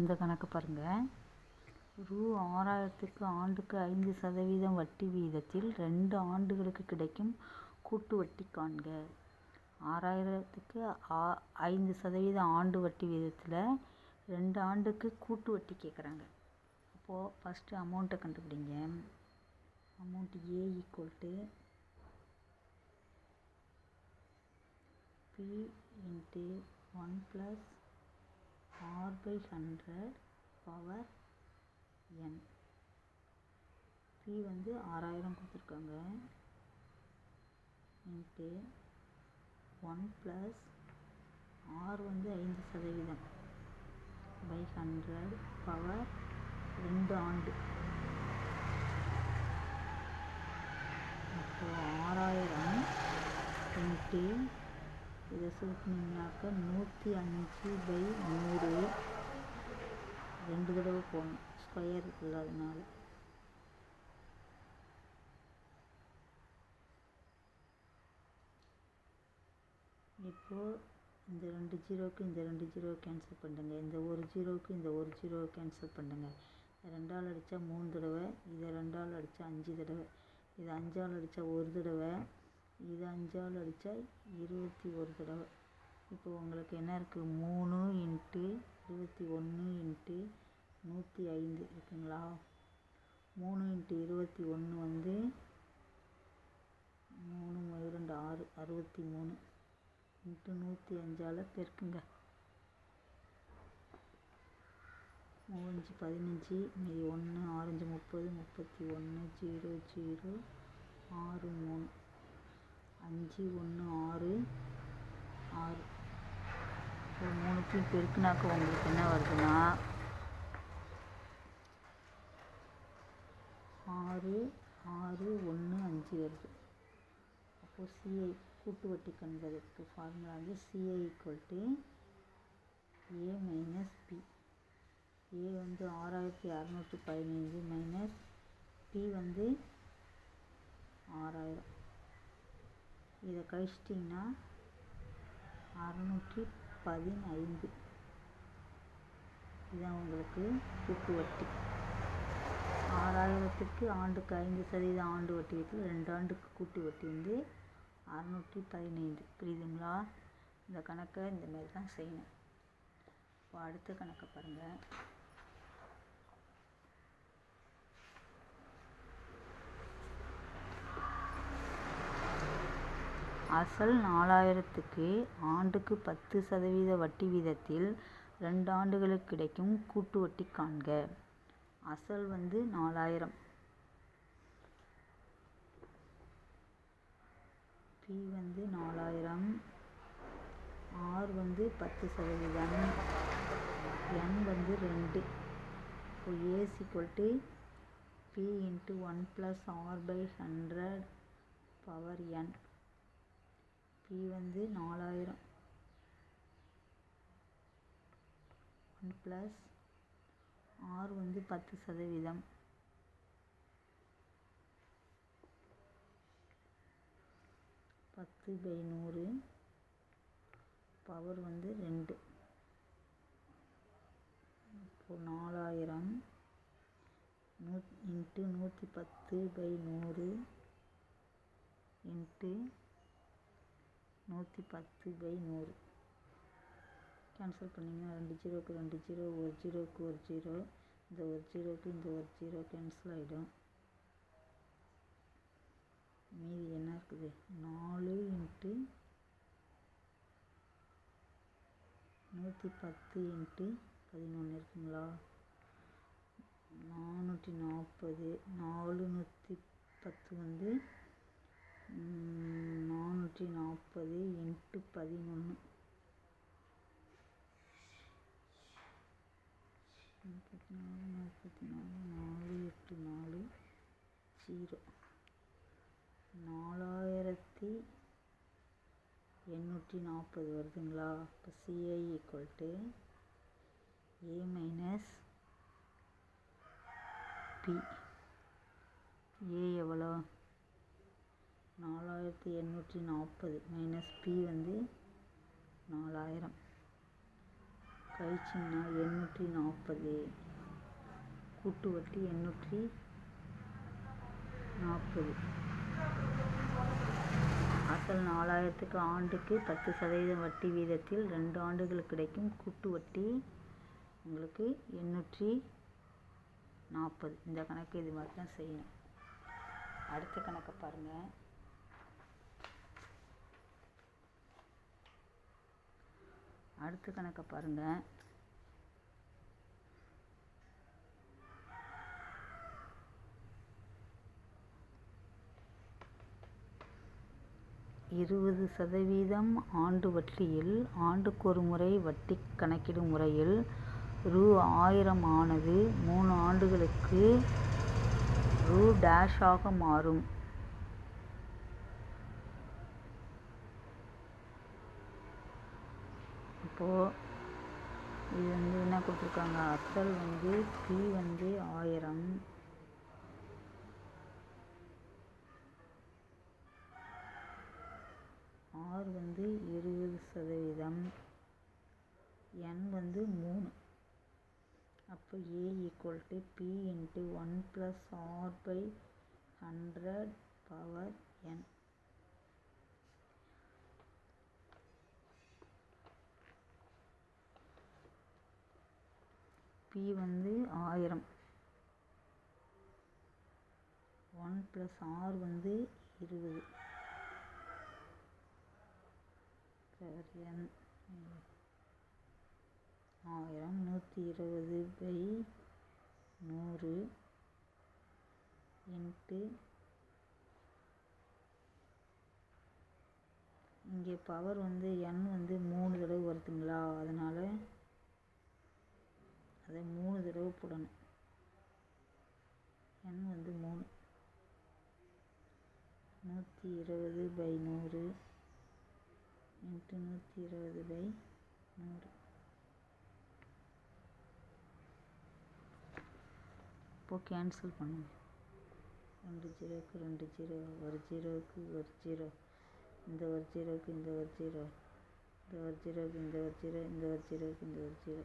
இந்த கணக்கு பாருங்கள் ரூ ஆறாயிரத்துக்கு ஆண்டுக்கு ஐந்து சதவீதம் வட்டி வீதத்தில் ரெண்டு ஆண்டுகளுக்கு கிடைக்கும் கூட்டு வட்டி காண்க. ஆறாயிரத்துக்கு ஆ ஐந்து சதவீதம் ஆண்டு வட்டி வீதத்தில் ரெண்டு ஆண்டுக்கு கூட்டு வட்டி கேட்குறாங்க அப்போது ஃபஸ்ட்டு அமௌண்ட்டை கண்டுபிடிங்க. Amount A equal to P into one plus R by hundred power N P வந்து ஆறாயிரம் கொடுத்துருக்காங்க. இன்ட்டு ஒன் ப்ளஸ் ஆர் வந்து ஐந்து சதவீதம் பை ஹண்ட்ரட் பவர் ரெண்டு ஆண்டு. அப்போது ஆறாயிரம் இன்ட்டு இதை சுருட்டினீங்கனாக்கா நூற்றி அஞ்சு பை நூறு. ரெண்டு தடவை போகணும். ஸ்கொயர் இல்லாதனால. இப்போது இந்த ரெண்டு ஜீரோவுக்கு இந்த ரெண்டு ஜீரோ கேன்சல் பண்ணுங்க. இந்த ஒரு ஜீரோவுக்கு இந்த ஒரு ஜீரோவை கேன்சல் பண்ணுங்க. ரெண்டால் அடித்தா மூணு தடவை. இதை ரெண்டால் அடித்தா அஞ்சு தடவை. இதை அஞ்சால் அடித்தா ஒரு தடவை. இது அஞ்சால் அடித்தா இருபத்தி ஒரு தடவை. இப்போ உங்களுக்கு என்ன இருக்குது மூணு இன்ட்டு இருபத்தி ஒன்று இன்ட்டு நூற்றி ஐந்து இருக்குங்களா? மூணு இன்ட்டு இருபத்தி ஒன்று வந்து மூணு இரண்டு ஆறு அறுபத்தி மூணு இன்ட்டு நூற்றி அஞ்சால் பெருக்குங்க. மூவஞ்சு பதினஞ்சு மீதி ஒன்று ஆரஞ்சு முப்பது முப்பத்தி ஒன்று ஜீரோ ஜீரோ ஆறு மூணு. அஞ்சு ஒன்று ஆறு ஆறு. இப்போ மூணுத்தையும் பெருக்குனாக்க உங்களுக்கு என்ன வருதுன்னா ஆறு ஆறு ஒன்று அஞ்சு வருது. அப்போது சிஐ கூட்டு வட்டி கண்பதற்கு ஃபார்முலா வந்து CI equal to A minus P A வந்து ஆறாயிரத்தி அறநூற்றி பதினைஞ்சு மைனஸ் பி வந்து ஆறாயிரம். இதை கழிச்சிட்டிங்கன்னா அறநூற்றி பதினைந்து. இதுதான் உங்களுக்கு கூட்டு வட்டி. ஆறாயிரத்துக்கு ஆண்டுக்கு ஐந்து சதவீதம் ஆண்டு வட்டி வீட்டில் ரெண்டு ஆண்டுக்கு கூட்டு வட்டி வந்து அறநூற்றி பதினைந்து. புரியுதுங்களா? இந்த கணக்கை இந்த மாதிரி தான் செய்யணும். இப்போ அடுத்த கணக்கை பாருங்கள் அசல் நாலாயிரத்துக்கு ஆண்டுக்கு பத்து சதவீத வட்டி வீதத்தில் ரெண்டு ஆண்டுகளுக்கு கிடைக்கும் கூட்டு வட்டி காண்க. அசல் வந்து நாலாயிரம். பி வந்து நாலாயிரம். ஆர் வந்து பத்து சதவீதம். என் வந்து ரெண்டு. இப்போ A's equal to P into one plus R by hundred power N P வந்து நாலாயிரம். ஒன் ப்ளஸ் ஆர் வந்து பத்து சதவீதம். பத்து பை நூறு பவர் வந்து ரெண்டு. இப்போ நாலாயிரம் நூ இன்ட்டு நூற்றி பத்து பை நூறு இன்ட்டு நூற்றி பத்து பை நூறு. கேன்சல் பண்ணிங்கன்னா ரெண்டு ஜீரோக்கு ரெண்டு ஜீரோ ஒரு ஜீரோக்கு ஒரு ஜீரோ. இந்த ஒரு ஜீரோக்கு இந்த ஒரு ஜீரோ கேன்சல் ஆகிடும் மீதி என்ன இருக்குது? நாலு இன்ட்டு நூற்றி பத்து இன்ட்டு பதினொன்று இருக்குங்களா? நானூற்றி நாற்பது. நாலு நூற்றி பத்து வந்து நானூற்றி நாற்பது இன்ட்டு பதினொன்று முப்பத்தி நாலு நாற்பத்தி நாலு நாலு எட்டு நாலு ஜீரோ. நாலாயிரத்தி எண்ணூற்றி நாற்பது வருதுங்களா? இப்போ CI equal to A minus P A எவ்வளோ நாலாயிரத்தி எண்ணூற்றி நாற்பது மைனஸ் பி வந்து நாலாயிரம். கை எண்ணூற்றி நாற்பது. கூட்டு வட்டி எண்ணூற்றி நாற்பது. அசல் நாலாயிரத்துக்கு ஆண்டுக்கு பத்து சதவீதம் வட்டி வீதத்தில் ரெண்டு ஆண்டுகளுக்கு கிடைக்கும் கூட்டு வட்டி உங்களுக்கு எண்ணூற்றி நாற்பது. இந்த கணக்கு இது மாதிரி தான் செய்யணும். அடுத்த கணக்கை பாருங்கள் அடுத்த கணக்கை பாருங்கள் இருபது சதவீதம் ஆண்டு வட்டியில் ஆண்டுக்கொரு முறை வட்டி கணக்கிடும் முறையில் ரூ ஆயிரம் ஆனது மூணு ஆண்டுகளுக்கு ரூ டேஷாக மாறும். இப்போது இது வந்து என்ன கொடுத்துருக்காங்க? அசல் வந்து பி வந்து ஆயிரம். ஆர் வந்து இருபது சதவீதம். என் வந்து மூணு. அப்போ A equal to P into one plus R by hundred power N P வந்து ஆயிரம். ஒன் ப்ளஸ் ஆர் வந்து இருபது. என் ஆயிரம் நூற்றி இருபது பை நூறு இன்ட்டு இங்கே பவர் வந்து என் வந்து மூணு தடவை வருதுங்களா? அதனால் அதை மூணு தடவை போடணும். என் வந்து மூணு. நூற்றி இருபது பை நூறு இன்ட்டு நூற்றி இருபது பை நூறு. இப்போது கேன்சல் பண்ணுங்க. ரெண்டு ஜீரோவுக்கு ரெண்டு ஜீரோ ஒரு ஜீரோவுக்கு ஒரு ஜீரோ. இந்த ஒரு ஜீரோவுக்கு இந்த ஒரு ஜீரோ. இந்த ஒரு ஜீரோவுக்கு இந்த ஒரு ஜீரோ இந்த ஒரு ஜீரோவுக்கு இந்த ஒரு ஜீரோ.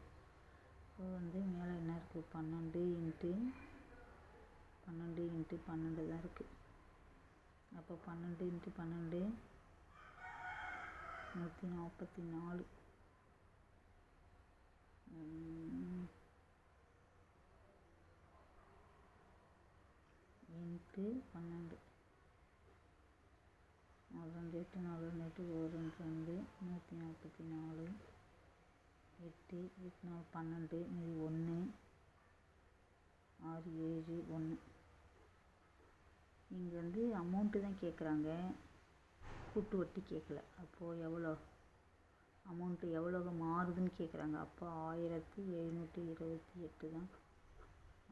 இப்போ வந்து மேலே என்ன இருக்குது பன்னெண்டு இன்ட்டு பன்னெண்டு இன்ட்டு பன்னெண்டு தான் இருக்குது அப்போ பன்னெண்டு இன்ட்டு பன்னெண்டு நூற்றி நாற்பத்தி நாலு. இன்ட்டு பன்னெண்டு. நாலு ரெண்டு எட்டு நாலு ரெண்டு எட்டு ஒரு ரெண்டு ரெண்டு நூற்றி நாற்பத்தி நாலு. எட்டு எட்டு நாலு பன்னெண்டு மீதி ஒன்று ஆறு ஏழு ஒன்று இங்கே வந்து அமௌண்ட்டு தான் கேட்குறாங்க கூட்டு வட்டி கேட்கல அப்போது எவ்வளோ? அமௌண்ட்டு எவ்வளோ மாறுதுன்னு கேட்குறாங்க அப்போ ஆயிரத்தி எழுநூற்றி இருபத்தி எட்டு தான்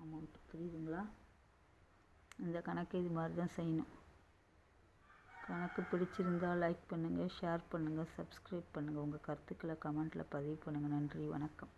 அமௌண்ட்டு புரியுதுங்களா? இந்த கணக்கு இது மாதிரி தான் செய்யணும். கணக்கு பிடிச்சிருந்தா லைக் பண்ணுங்கள் ஷேர் பண்ணுங்கள் சப்ஸ்கிரைப் பண்ணுங்கள் உங்கள் கருத்துக்களை கமெண்ட்டில் பதிவு பண்ணுங்கள் நன்றி வணக்கம்.